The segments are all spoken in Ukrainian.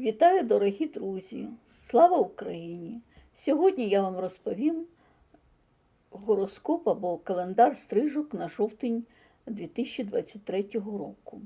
Вітаю, дорогі друзі! Слава Україні! Сьогодні я вам розповім гороскоп або календар стрижок на жовтень 2023 року.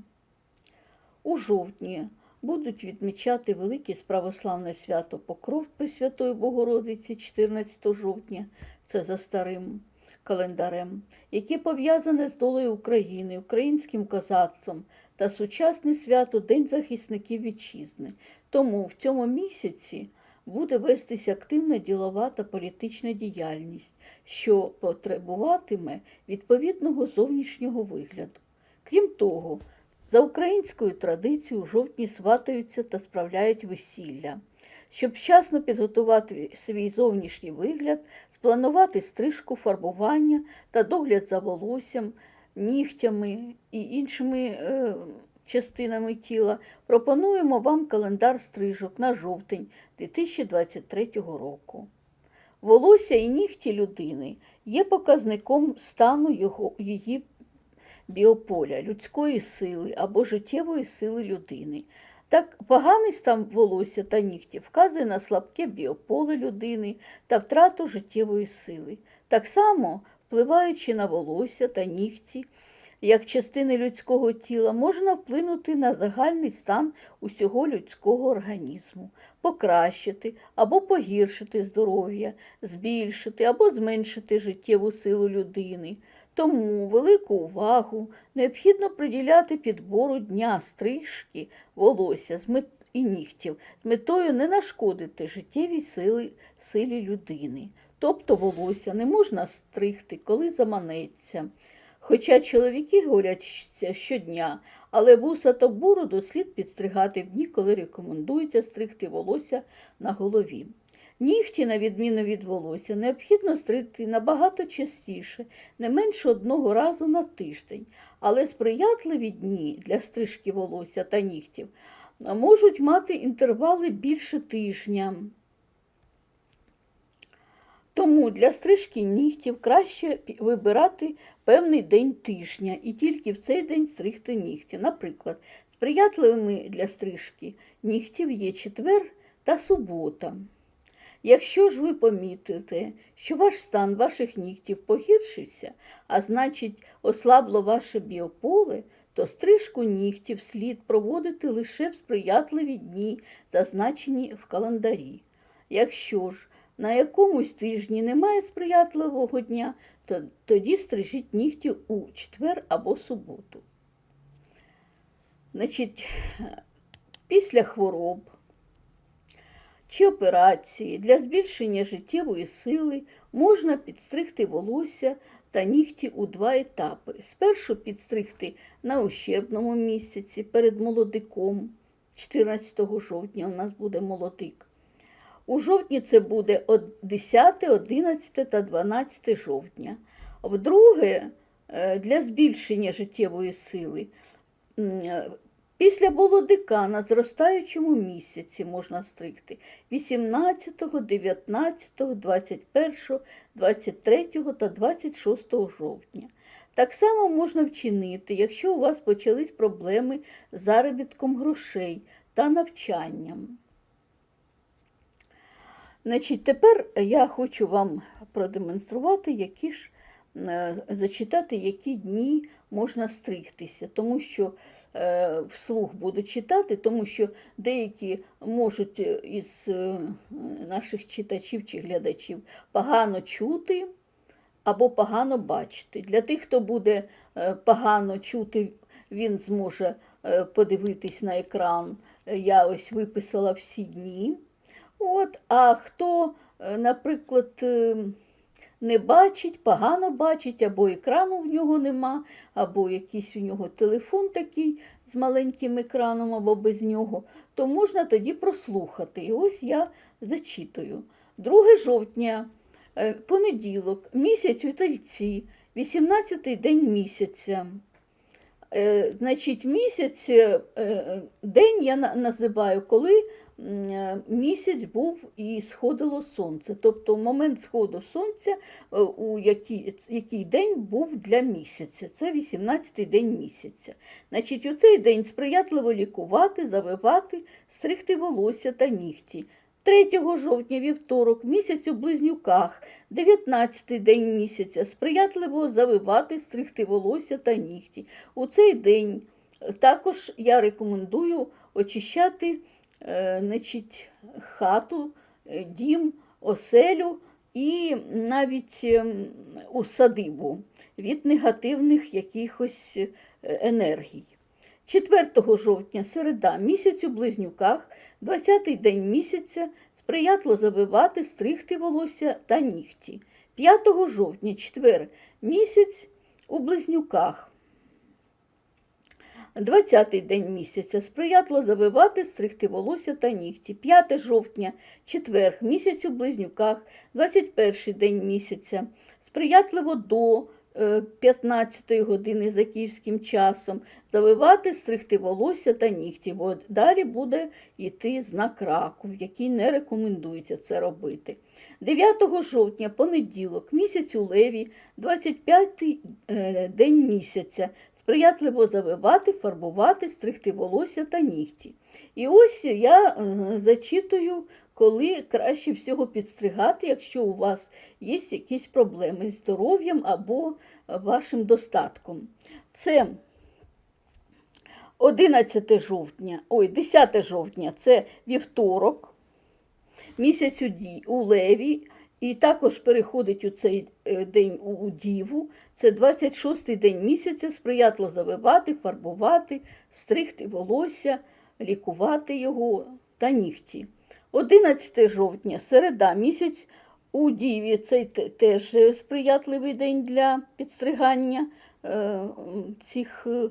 У жовтні будуть відмічати велике православне свято Покров Пресвятої Богородиці 14 жовтня, це за старим календарем, яке пов'язане з долею України, українським козацтвом та сучасне свято День захисників вітчизни. Тому в цьому місяці буде вестися активна ділова та політична діяльність, що потребуватиме відповідного зовнішнього вигляду. Крім того, за українською традицією жовтні сватаються та справляють весілля. Щоб вчасно підготувати свій зовнішній вигляд, спланувати стрижку, фарбування та догляд за волоссям, нігтями і іншими е, частинами тіла, пропонуємо вам календар стрижок на жовтень 2023 року. Волосся і нігті людини є показником стану його, її біополя, людської сили або життєвої сили людини. Так, поганий стан волосся та нігтів вказує на слабке біополе людини та втрату життєвої сили. Так само, впливаючи на волосся та нігті, як частини людського тіла, можна вплинути на загальний стан усього людського організму, покращити або погіршити здоров'я, збільшити або зменшити життєву силу людини. Тому велику увагу необхідно приділяти підбору дня стрижки волосся з мет... і нігтів з метою не нашкодити життєвій сили, силі людини. Тобто волосся не можна стригти, коли заманеться. Хоча чоловіки горяться щодня, але вуса та бороду слід підстригати в дні, коли рекомендується стригти волосся на голові. Нігті, на відміну від волосся, необхідно стригти набагато частіше, не менше одного разу на тиждень, але сприятливі дні для стрижки волосся та нігтів можуть мати інтервали більше тижня. Тому для стрижки нігтів краще вибирати певний день тижня і тільки в цей день стригти нігті. Наприклад, сприятливими для стрижки нігтів є четвер та субота. Якщо ж ви помітите, що ваш стан ваших нігтів погіршився, а значить, ослабло ваше біополе, то стрижку нігтів слід проводити лише в сприятливі дні, зазначені в календарі. Якщо ж на якомусь тижні немає сприятливого дня, то тоді стрижіть нігті у четвер або суботу. Значить, після хвороб чи операції для збільшення життєвої сили можна підстригти волосся та нігті у два етапи. Спершу підстригти на ущербному місяці перед молодиком. 14 жовтня у нас буде молодик. У жовтні це буде 10, 11 та 12 жовтня. Вдруге, для збільшення життєвої сили, після молодика на зростаючому місяці можна стригти 18, 19, 21, 23 та 26 жовтня. Так само можна вчинити, якщо у вас почались проблеми з заробітком грошей та навчанням. Значить, Тепер я хочу вам продемонструвати, які ж зачитати, які дні можна стригтися, тому що е, вслух буду читати, тому що деякі можуть із е, наших читачів чи глядачів погано чути або погано бачити. Для тих, хто буде е, погано чути, він зможе подивитись на екран. Я ось виписала всі дні. От, А хто, наприклад, не бачить, погано бачить, або екрану в нього нема, або якийсь у нього телефон такий з маленьким екраном, або без нього, то можна тоді прослухати. І ось я зачитую. 2 жовтня, понеділок, місяць у тельці, 18-й день місяця. Е, Значить, місяць, е, е, день я називаю, коли місяць був і сходило сонце. Тобто момент сходу сонця, у який, який день був для місяця. Це 18-й день місяця. Значить, у цей день сприятливо лікувати, завивати, стригти волосся та нігті. 3 жовтня, вівторок, місяць у близнюках, 19-й день місяця, сприятливо завивати, стригти волосся та нігті. У цей день е, також я рекомендую очищати е, значить, хату, е, дім, оселю і навіть ем, у садибу від негативних якихось е, енергій. 4 жовтня, середа, місяць у близнюках, 20-й день місяця, сприятливо забивати, стригти волосся та нігті. 5 жовтня, четвер, місяць у близнюках. 20-й день місяця сприятливо завивати, стригти волосся та нігті. 5 жовтня, четверг, місяць у близнюках, 21 день місяця, сприятливо до 15 години за київським часом, завивати, стригти волосся та нігті, бо далі буде йти знак раку, в який не рекомендується це робити. 9 жовтня, понеділок, місяць у леві, 25-й е, день місяця, сприятливо завивати, фарбувати, стригти волосся та нігті. І ось я е, зачитую, коли краще всього підстригати, якщо у вас є якісь проблеми з здоров'ям або вашим достатком. Це 11 жовтня, ой, 10 жовтня це вівторок, місяць у, леві, і також переходить у цей е, день у, діву. Це 26-й день місяця, сприятливо завивати, фарбувати, стригти волосся, лікувати його та нігті. 11 жовтня, середа, місяць у діві, це теж сприятливий день для підстригання е, цих, е,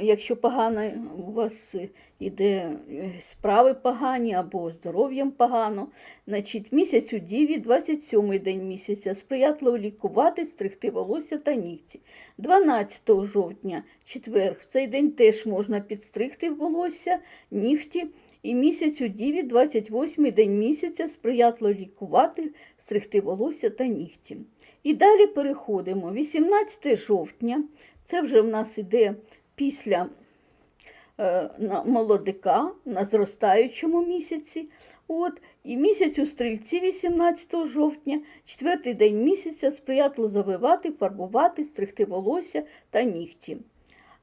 якщо погано у вас іде е, справи погані або здоров'ям погано. Значить, місяць у діві, 27-й день місяця, сприятливо лікувати, стригти волосся та нігті. 12 жовтня, четверг, в цей день теж можна підстригти волосся, нігті. І місяць у діві, 28-й день місяця, сприятливо лікувати, стригти волосся та нігті. І далі переходимо. 18 жовтня, це вже в нас іде після е, молодика на зростаючому місяці. От, і місяць у стрільці 18 жовтня, четвертий день місяця сприятливо завивати, фарбувати, стригти волосся та нігті.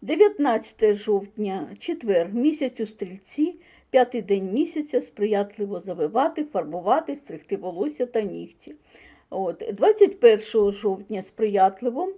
19 жовтня, четвер, місяць у стрільці, п'ятий день місяця сприятливо завивати, фарбувати, стригти волосся та нігті. От, 21 жовтня сприятливо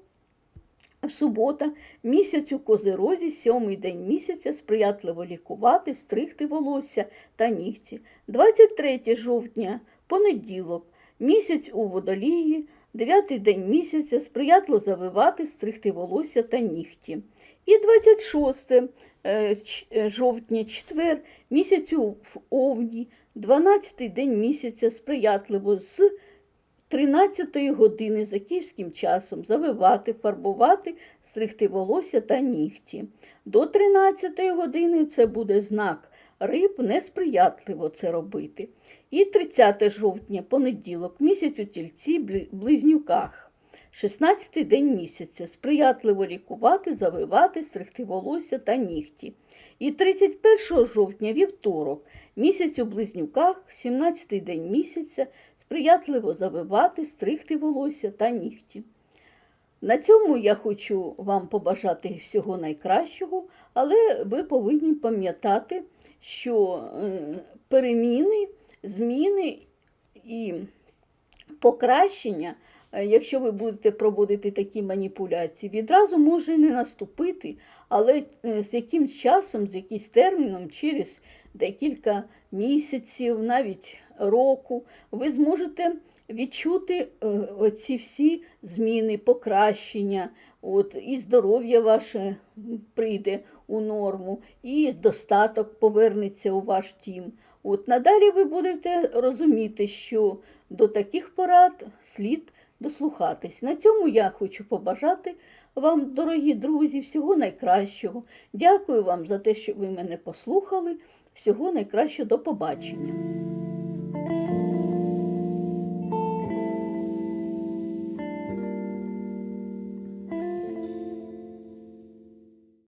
Субота, місяць у козирозі, сьомий день місяця, сприятливо лікувати, стригти волосся та нігті. 23 жовтня, понеділок, місяць у водолії, дев'ятий день місяця, сприятливо завивати, стригти волосся та нігті. І 26 е, е, жовтня, четвер, місяць у овні, 12 день місяця, сприятливо з 13 години за київським часом завивати, фарбувати, стригти волосся та нігті. До 13 години це буде знак риб, несприятливо це робити. І 30 жовтня, понеділок, місяць у тільці, близнюках. 16-й день місяця, сприятливо лікувати, завивати, стригти волосся та нігті. І 31 жовтня, вівторок, місяць у близнюках, 17-й день місяця, сприятливо завивати, стригти волосся та нігті. На цьому я хочу вам побажати всього найкращого, але ви повинні пам'ятати, що е, переміни, зміни і покращення, е, якщо ви будете проводити такі маніпуляції, відразу може не наступити, але е, з якимсь часом, з якимсь терміном, через декілька місяців, навіть року, ви зможете відчути е, оці всі зміни, покращення, от, і здоров'я ваше прийде у норму, і достаток повернеться у ваш дім. От надалі ви будете розуміти, що до таких порад слід дослухатись. На цьому я хочу побажати вам, дорогі друзі, всього найкращого. Дякую вам за те, що ви мене послухали. Всього найкращого до побачення.